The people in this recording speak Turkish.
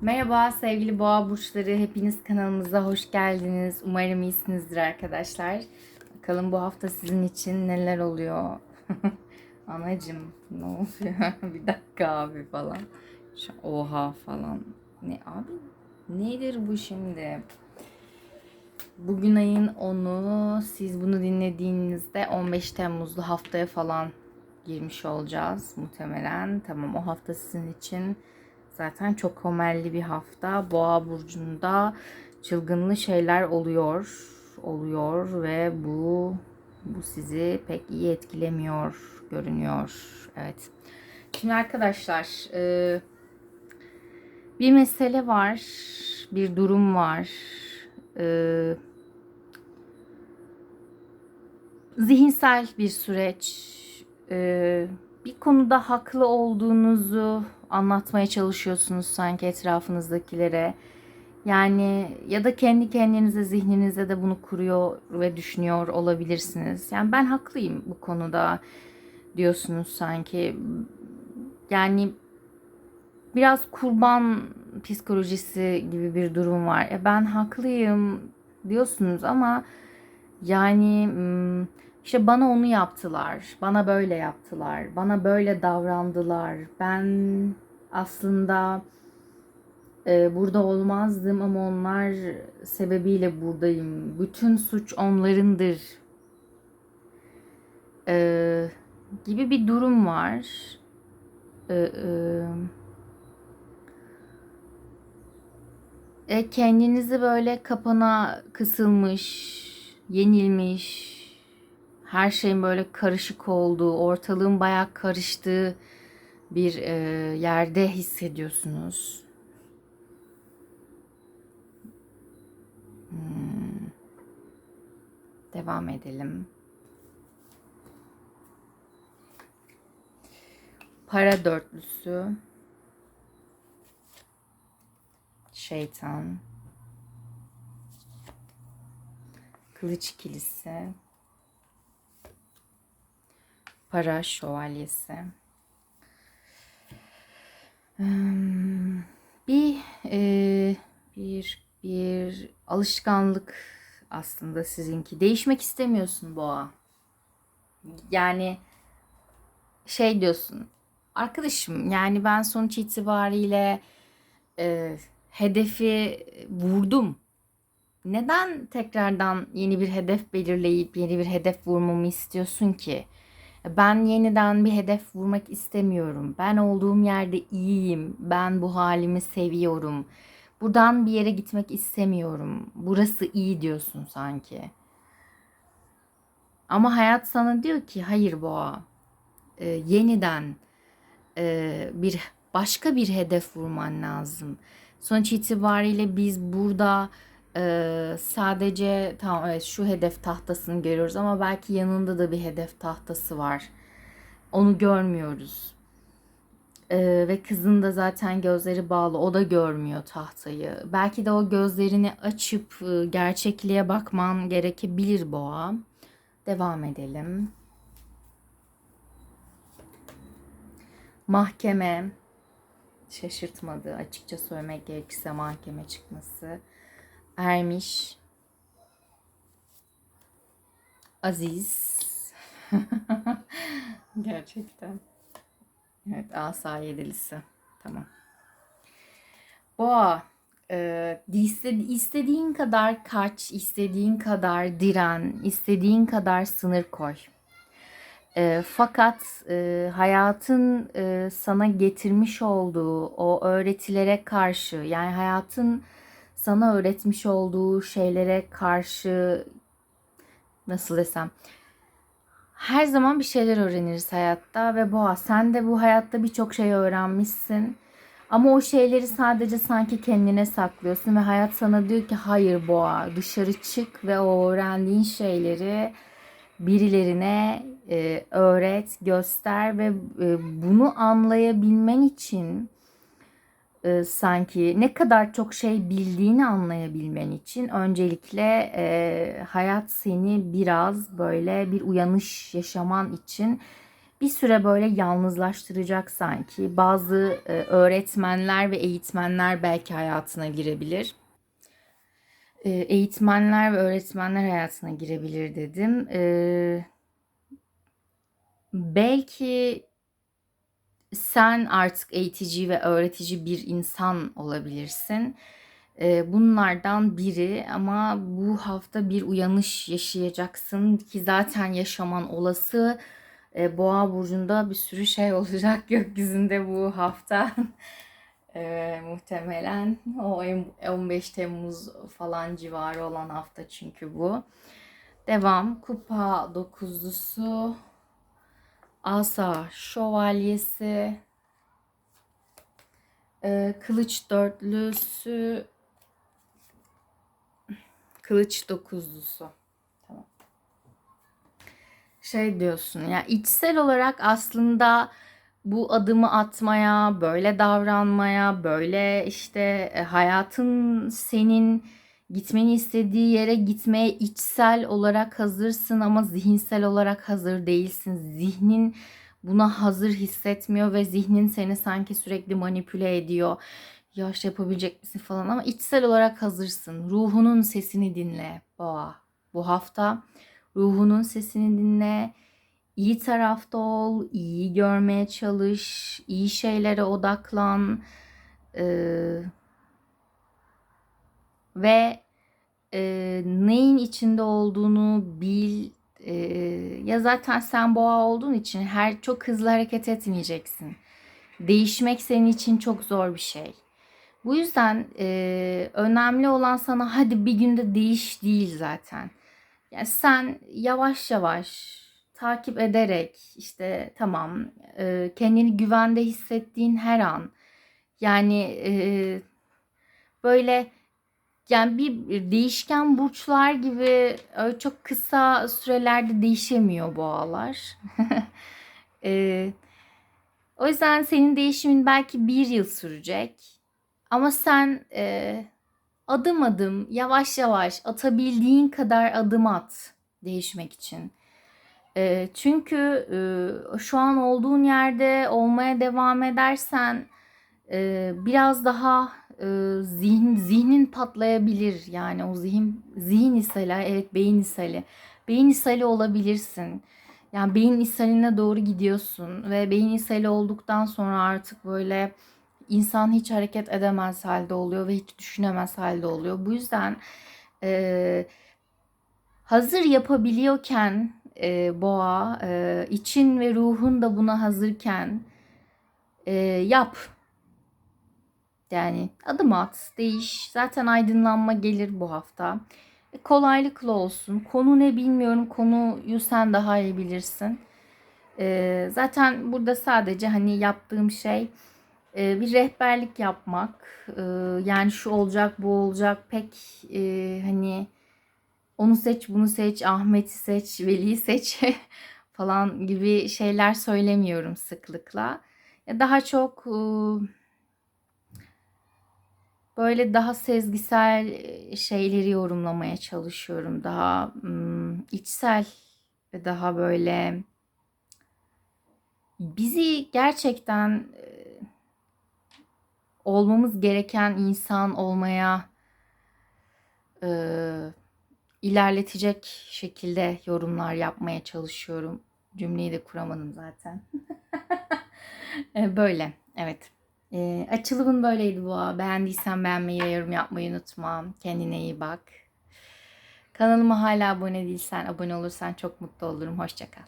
Merhaba sevgili boğa burçları. Hepiniz kanalımıza hoş geldiniz. Umarım iyisinizdir arkadaşlar. Bakalım bu hafta sizin için neler oluyor? Anacım ne oluyor? bir dakika abi falan. Şu, oha falan. Ne abi? Nedir bu şimdi? Bugün ayın 10'u. Siz bunu dinlediğinizde 15 Temmuzlu haftaya falan girmiş olacağız muhtemelen. Tamam o hafta sizin için zaten çok homelli bir hafta. Boğa burcunda çılgınlı şeyler oluyor. Oluyor ve bu bu sizi pek iyi etkilemiyor görünüyor. Evet. Şimdi arkadaşlar e, bir mesele var. Bir durum var. E, zihinsel bir süreç. E, bir konuda haklı olduğunuzu anlatmaya çalışıyorsunuz sanki etrafınızdakilere. Yani ya da kendi kendinize zihninize de bunu kuruyor ve düşünüyor olabilirsiniz. Yani ben haklıyım bu konuda diyorsunuz sanki. Yani biraz kurban psikolojisi gibi bir durum var. E ben haklıyım diyorsunuz ama yani hmm, işte bana onu yaptılar, bana böyle yaptılar, bana böyle davrandılar. Ben aslında e, burada olmazdım ama onlar sebebiyle buradayım. Bütün suç onlarındır e, gibi bir durum var. E, e, e, kendinizi böyle kapana kısılmış, yenilmiş, her şeyin böyle karışık olduğu, ortalığın bayağı karıştığı bir e, yerde hissediyorsunuz. Hmm. Devam edelim. Para dörtlüsü. Şeytan. Kılıç ikilisi. Para şövalyesi. Hmm, bir e, bir bir alışkanlık aslında sizinki. Değişmek istemiyorsun boğa. Yani şey diyorsun. Arkadaşım yani ben sonuç itibariyle e, hedefi vurdum. Neden tekrardan yeni bir hedef belirleyip yeni bir hedef vurmamı istiyorsun ki? Ben yeniden bir hedef vurmak istemiyorum. Ben olduğum yerde iyiyim. Ben bu halimi seviyorum. Buradan bir yere gitmek istemiyorum. Burası iyi diyorsun sanki. Ama hayat sana diyor ki hayır boğa. E, yeniden e, bir başka bir hedef vurman lazım. Sonuç itibariyle biz burada ee, sadece tamam evet şu hedef tahtasını görüyoruz ama belki yanında da bir hedef tahtası var. Onu görmüyoruz. Ee, ve kızın da zaten gözleri bağlı. O da görmüyor tahtayı. Belki de o gözlerini açıp e, gerçekliğe bakman gerekebilir boğa. Devam edelim. Mahkeme şaşırtmadı açıkça söylemek gerekirse mahkeme çıkması ermiş, aziz. Gerçekten. Evet asa yedilisi. Tamam. Boğa. E, istediğin kadar kaç, istediğin kadar diren, istediğin kadar sınır koy. E, fakat e, hayatın e, sana getirmiş olduğu o öğretilere karşı yani hayatın sana öğretmiş olduğu şeylere karşı nasıl desem her zaman bir şeyler öğreniriz hayatta ve boğa sen de bu hayatta birçok şey öğrenmişsin. Ama o şeyleri sadece sanki kendine saklıyorsun ve hayat sana diyor ki hayır boğa dışarı çık ve o öğrendiğin şeyleri birilerine e, öğret, göster ve e, bunu anlayabilmen için e, sanki ne kadar çok şey bildiğini anlayabilmen için öncelikle e, hayat seni biraz böyle bir uyanış yaşaman için bir süre böyle yalnızlaştıracak sanki. Bazı e, öğretmenler ve eğitmenler belki hayatına girebilir. E, eğitmenler ve öğretmenler hayatına girebilir dedim. E, belki sen artık eğitici ve öğretici bir insan olabilirsin. E, bunlardan biri ama bu hafta bir uyanış yaşayacaksın ki zaten yaşaman olası. E, Boğa burcunda bir sürü şey olacak gökyüzünde bu hafta. E, muhtemelen o 15 Temmuz falan civarı olan hafta çünkü bu. Devam. Kupa dokuzlusu. Asa şövalyesi. E, kılıç dörtlüsü. Kılıç dokuzlusu. Tamam. Şey diyorsun ya içsel olarak aslında bu adımı atmaya, böyle davranmaya, böyle işte e, hayatın senin gitmeni istediği yere gitmeye içsel olarak hazırsın ama zihinsel olarak hazır değilsin. Zihnin buna hazır hissetmiyor ve zihnin seni sanki sürekli manipüle ediyor. Ya işte yapabilecek misin falan ama içsel olarak hazırsın. Ruhunun sesini dinle boğa. Bu hafta ruhunun sesini dinle. İyi tarafta ol, iyi görmeye çalış, iyi şeylere odaklan. Ee, ve e, neyin içinde olduğunu bil. E, ya zaten sen boğa olduğun için her çok hızlı hareket etmeyeceksin. Değişmek senin için çok zor bir şey. Bu yüzden e, önemli olan sana hadi bir günde değiş değil zaten. Yani sen yavaş yavaş takip ederek işte tamam e, kendini güvende hissettiğin her an yani e, böyle yani bir değişken burçlar gibi öyle çok kısa sürelerde değişemiyor boğalar. e, o yüzden senin değişimin belki bir yıl sürecek. Ama sen e, adım adım, yavaş yavaş atabildiğin kadar adım at değişmek için. E, çünkü e, şu an olduğun yerde olmaya devam edersen e, biraz daha e, zihin zihnin patlayabilir. Yani o zihin zihin ishali, evet beyin ishali. Beyin ishali olabilirsin. Yani beyin ishaline doğru gidiyorsun ve beyin ishali olduktan sonra artık böyle insan hiç hareket edemez halde oluyor ve hiç düşünemez halde oluyor. Bu yüzden e, hazır yapabiliyorken e, boğa, e, için ve ruhun da buna hazırken e, yap. Yani adım at, değiş. Zaten aydınlanma gelir bu hafta. E, kolaylıkla olsun. Konu ne bilmiyorum. Konuyu sen daha iyi bilirsin. E, zaten burada sadece hani yaptığım şey e, bir rehberlik yapmak. E, yani şu olacak, bu olacak. Pek e, hani onu seç, bunu seç, Ahmet'i seç, Veli'yi seç falan gibi şeyler söylemiyorum sıklıkla. Daha çok böyle daha sezgisel şeyleri yorumlamaya çalışıyorum. Daha içsel ve daha böyle bizi gerçekten olmamız gereken insan olmaya e, ilerletecek şekilde yorumlar yapmaya çalışıyorum. Cümleyi de kuramadım zaten. Böyle, evet. E, açılımın böyleydi bu. Beğendiysen beğenmeyi ve yorum yapmayı unutma. Kendine iyi bak. Kanalıma hala abone değilsen, abone olursan çok mutlu olurum. Hoşçakal.